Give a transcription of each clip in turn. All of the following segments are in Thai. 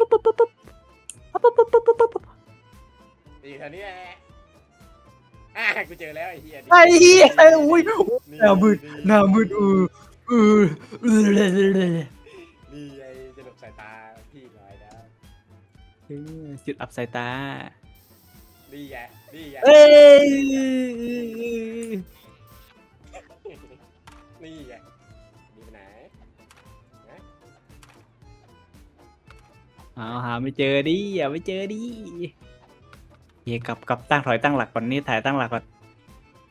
ปุ๊บปุ๊บปุ๊บปุ๊บปุ๊บปุ๊บปุ๊บปุ๊บปุ๊บปุ๊บอยู่แถวนี้แหละอะกูเจอแล้วไอ้เหี้ยไอ้เหี้ยไอ้อุ้ยนี่หน้ามืดหน้ามืดอืออืออือเลยเลยเลยนี่ไอ้จะหลบสายตาพี่หน่อยนะจุดอับสายตานี่ไงนี่ไงเอ้ยนี่ไง เอาหาไม่เจอดิอย่าไม่เจอดิเย่กลับกลับตั้งถอยตั้งหลักก่อนนี่ถ่ายตั้งหลักก่อน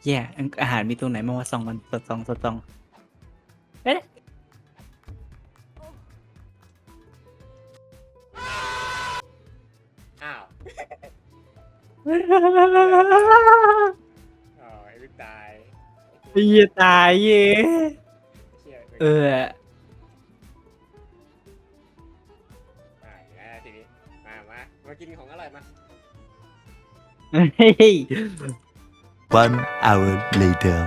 แย่อาหารมีตัวไหนมาวะส่องมันสดส่องสดส่องเอ๊ะอ้าวอ๋อไอ้ลูกตายเหี้ยตายเย่เชี่ยเออ มามากินของอร่อยมา เฮ้ย One hour later.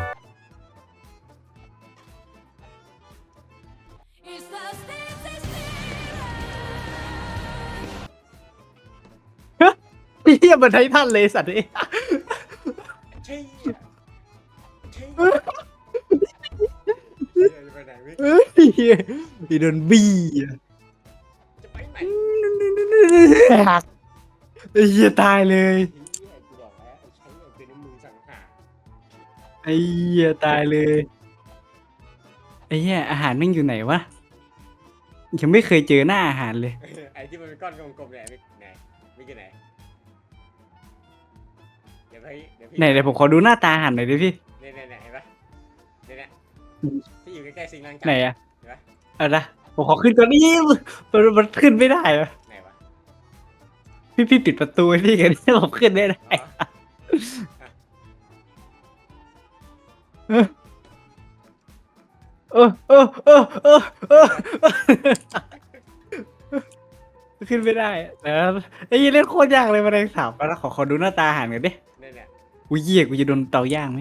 It's the Stitches Secret. เฮียมันไททันเลยสัตว์เอ้ยเชี่ยเชี่ยเชี่ยจะไปไหนเว้ยเฮ้ยเฮียอีโดนบี้อะจะไปไหน ไอ้เฮียตายเลยเหี้ยกูบอกแล้วไอ้ใช้เงินเป็นน้ำมือสังหารไอ้เฮียตายเลย ไอ้เฮียอาหารแม่งอยู่ไหนวะ ยังไม่เคยเจอหน้าอาหารเลย ไอ้ที่มันเป็นก้อนกลมๆเนี่ยไม่ไหนไม่กี่ไหนเดี๋ยวพี่เดี๋ยวพี่ไหนเดี๋ยวผมขอดูหน้าตาอาหารหน่อยดิพี่ เนี่ยเนี่ยเนี่ยเห็นปะเนี่ยเนี่ยที่อยู่ใกล้ๆซิงค์ล้างจานไหนอะเห็นปะ เอาละผมขอขึ้นก่อนนี่มันมันขึ้นไม่ได้อะไหนวะ พี่พี่ปิดประตูให้พี่กันผมขึ้นไม่ได้อ๋อเออเออเออเออเออขึ้นไม่ได้แล้วไอ้ยี่เล่นโคตรยากเลยมาแรงสาบแล้วขอขอดูหน้าตาอาหารหน่อยดิเนี่ยเนี่ยอุ้ยเหี้ยกูจะโดนเตาย่างไหม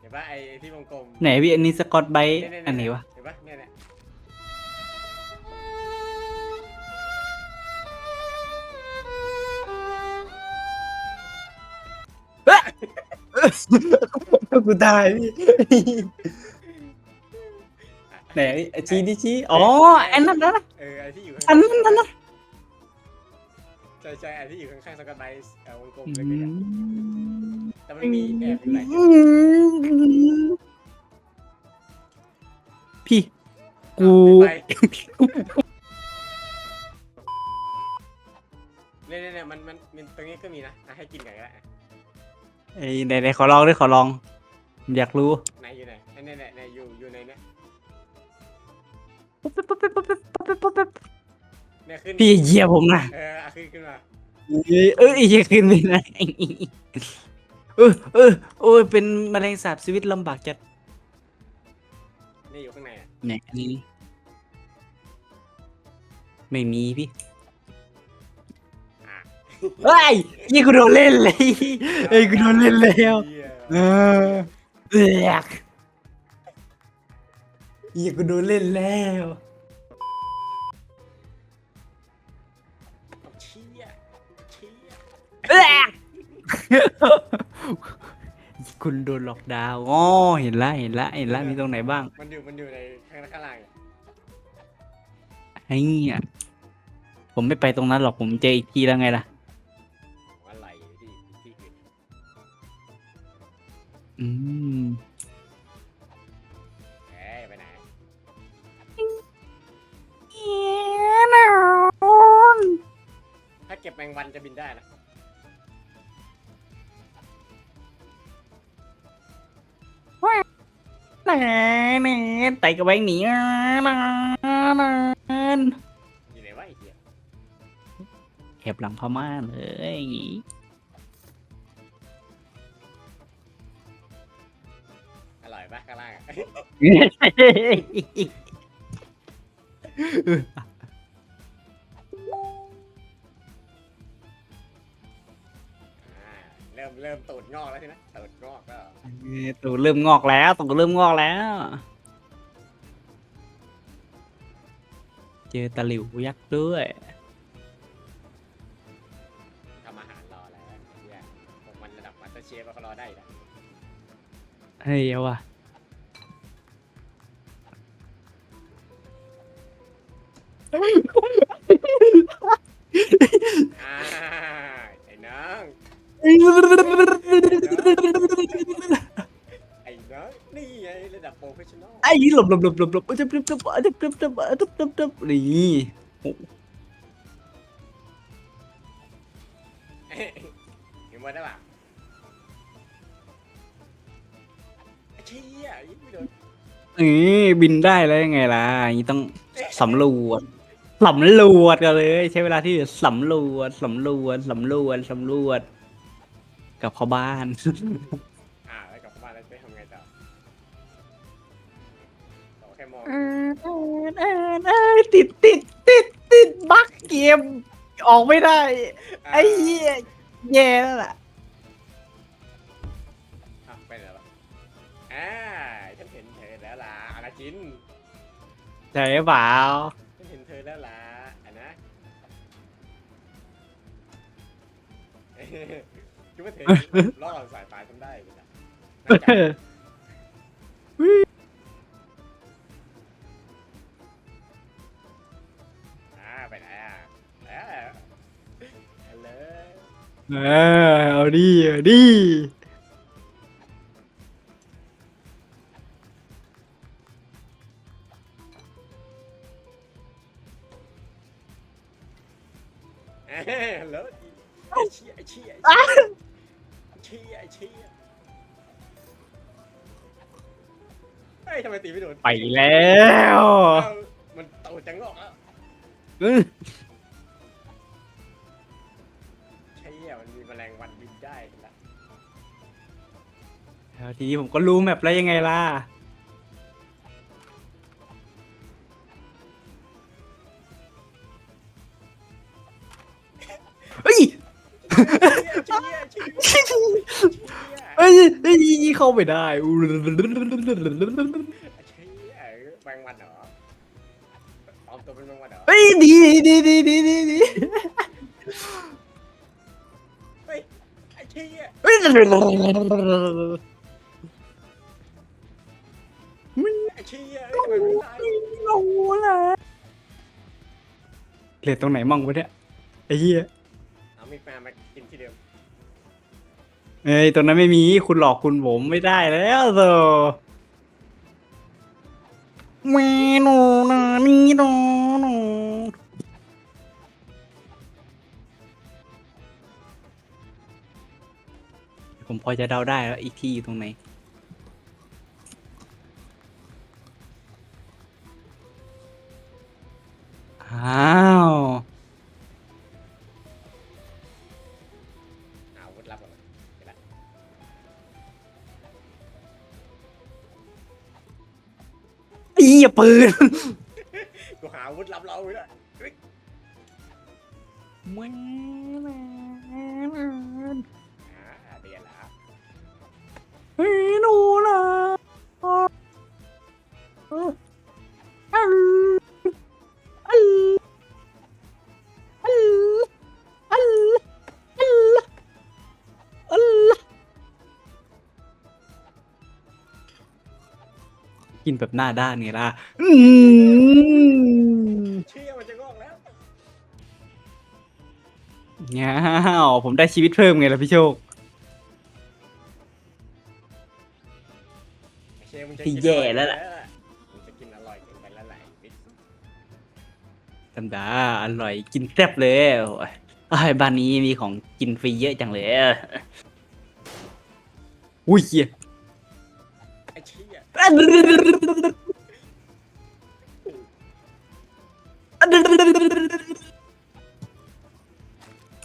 เห็นปะไอ้ไอ้ที่วงกลมไหนพี่อันนี้สกอตไบรท์เยเยอันไหนวะ เห็นปะเนี่ยเนี่ย กูตายพี่ไหนไอ้ชี้ดิชี้อ๋ออันนั้นนะเออไอ้ที่อยู่อัข้างนนั้นอันนั้นใช่ใช่ไอ้ที่อยู่ข้างๆสกอตไบรท์เอ่อวงกลมอืเล็กๆอะมแต่มันมีแอบอยู่หลายพี่ กู ไปเนี่ยเนี่ยเนี่ยมันมันมันตรงนี้ก็มีนะอะให้กินกันก็ได้อะ ไอ้ไหนไหนขอลองด้วยขอลอง อยากรู้ไหนอยู่ไหนไอ้เนี่ยเนี่ยเนี่ยอยู่อยู่ในเนี่ยเนี่ยขึ้นพี่เหยียบผมนะเอออะขึ้นขึ้นมาเอ้ยเอ้ยอย่าขึ้นไปนะเออเออโอ้ยเป็นแมลงสาบชีวิตลำบากจัดนี่อยู่ข้างในอะเนี่ยอันนี้ ไม่มีพี่อะ เฮ้ยยี่กูโดนเล่นเลยเอ้ยกูโดนเล่นแล้วเหี้ยเออเอือกยี่กูโดนเล่นแล้วเอาเชี่ยเชี่ยเอือกคุณโดนหลอกดาวน์อ๋อเห็นละเห็นละเห็นละมีตรงไหนบ้างมันอยู่มันอยู่ในข้างข้างล่างอะไอ้เนี่ยผมไม่ไปตรงนั้นหรอกผมเจออีกทีแล้วไงล่ะ อืม เอ้ยไปไหนเอนอนถ้าเก็บแมงวันจะบินได้นะแน่แน่ไต่กระแบงหนีอะนานานอยู่ไหนวะไอ้เหี้ยแอบหลังพม่าเลย ข้างล่างเริ่มเริ่มตูดงอกแล้วใช่ไหมตูดงอกก็ตูเริ่มงอกแล้วตูเริ่มงอกแล้ว เจอตะหลิวยักษ์ด้วย ทำอาหารรอแล้วเนี่ยมันระดับมาสเตอร์เชฟเขารอได้อยู่นะเฮ้ยเอาวะ ไอ้น้องไอ้น้องนี่ไงระดับโปรเฟชชั่นอลไอ้หลบหลบหลบหลบหลบจะปริบจะปะจะปริบจะปะจะปริบจะปะนี่เห็นหมดได้ปะไอ้เชี่ยยิงไม่โดนเอ้บินได้แล้วยังไงล่ะอย่งนี้ต้องสำรวจ สำรวจกันเลย ใช้เวลาที่สำรวจสำรวจสำรวจสำรวจกลับเข้าบ้าน อ่าแล้วกลับบ้านแล้วไปทำไงต่อต่อแค่มองติดติดติดติดบั๊กเกม ออกไม่ได้ ไอ้เหี้ยแย่แล้วล่ะ อะไปไหนแล้วอ่าฉันเห็นเธอแล้วล่ะอาราจิน ใช่เปล่า ฉันเห็นเธอแล้วล่ะอะนะคิดว่าเธอล่อสายตาฉันได้เลยนะน่าจะอ่าไปไหนอะอ่าฮัลโหล เออเอาดิเอาดิ อ้ยฮัลโหลไอ้เชี่ยไอ้เชี่ยไอ้เชี่ยไอ้เชี่ยเฮ้ยทำไมตีไม่โดนไปแล้วเอ้ามันโตจังงอกแล้วอื้อเชี่ยมันมีแมลงวันบินได้นะแล้วทีนี้ผมก็รู้แมปแล้วยังไงล่ะ เฮ้ยเฮ้ยเฮ้ยเข้าไม่ได้อู้เชี่ยแมงวันเหรอปลอมตัวเป็นแมงวันเหรอ เฮ้ยดีดีดีดีดีดีเฮ้ยไอ้เชี่ยเฮ้ยไอ้เชี่ยทำไมไม่ยโอ้โหละเหลือตรงไหนมั่งวะเนี่ยไอ้เหี้ย มีดมามากินที่เดิมเอ้ยตรงนั้นไม่มีคุณหลอกคุณผมไม่ได้แล้วโซเมนูนานี่โนโนผมพอจะเดาได้แล้วอีกที่อยู่ตรงไหน อีอย่าปืน กูหาอาวุธลับเราเลยเฮ้ยอ่าเดียนละเฮ้ยหนูนะ กินแบบหน้าด้านไงล่ะอืมเชี่ยมันจะงอกแล้วง้าวผมได้ชีวิตเพิ่มไงล่ะพี่โชคเชี่ยมึงจะที่กินแย่แล้วล่ะ มึงจะกินอร่อยเกินไปแล้วแหละบิ๊กธรรมดาอร่อยกินแซ่บเลยโอ้ยอ้ายบ้านนี้มีของกินฟรีเยอะจังเลย อุ้ยเหี้ยไอ้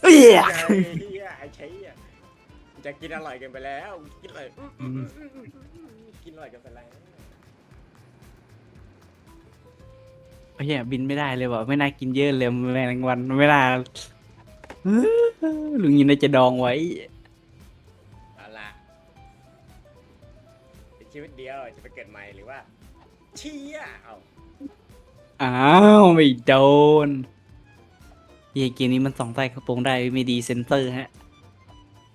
เฮ้ยไอ้เชี่ยไอ้เชี่ยมึงจะกินอร่อยกินไปแล้ว กินอร่อยกินอร่อยกินไปแล้วไอ้เหี้ยบินไม่ได้เลยว่ะไม่น่ากินเยอะเลยแมลงวันไม่น่าลุงยินน่าจะดองไว้ ชีวิตเดียวจะไปเกิดใหม่หรือว่าเชี่ยเอาอ้าวไม่โดนเฮียเกมนี้มันส่องใต้กระโปรงได้ไม่ดีเซนเตอร์ฮะ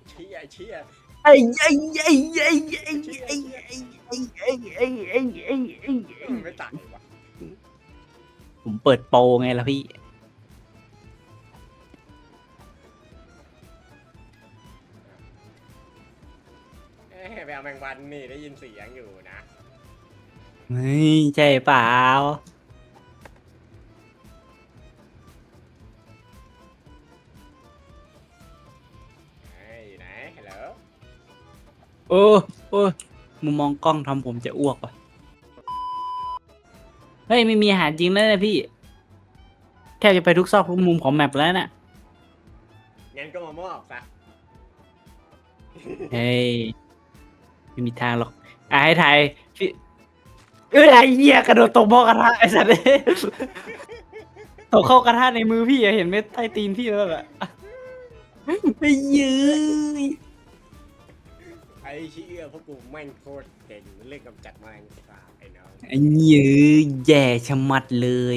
เชี่ยเชี่ยไอ้ไอ้ไอ้ไอ้ไอ้ไอ้ไอ้ไอ้ไอ้ไอ้ไอ้ไอ้ไอ้ไม่ตายวะผมเปิดโปรไงล่ะพี่ แมงวันนี่ได้ยินเสียงอยู่นะเฮ้ยใช่เปล่า เฮ้ยอยู่ไหนฮัลโหลโอ้โอ้มุมมองกล้องทำผมจะอ้วกว่ะ เฮ้ยไม่มีอาหารจริงแล้วนะพี่ แทบจะไปทุกซอกทุกมุมของแมปแล้วน่ะ งั้นก็มามอบซะเฮ้ย ไม่มีทางหรอกอะให้ถ่ายพี่เอ้ยไอ้เหี้ยกระโดดตกบ่อกระทะไอ้สัตว์เอ้ยตกเข้ากระทะในมือพี่อะเห็นไหมใต้ตีนพี่แล้วแหละไอ้เยืยไอ้เชี่ยพวกกูแม่งโคตรเก่งเรื่องกำจัดแมลงสาบไอ้น้อง ไอ้เยืยแย่ชะมัดเลย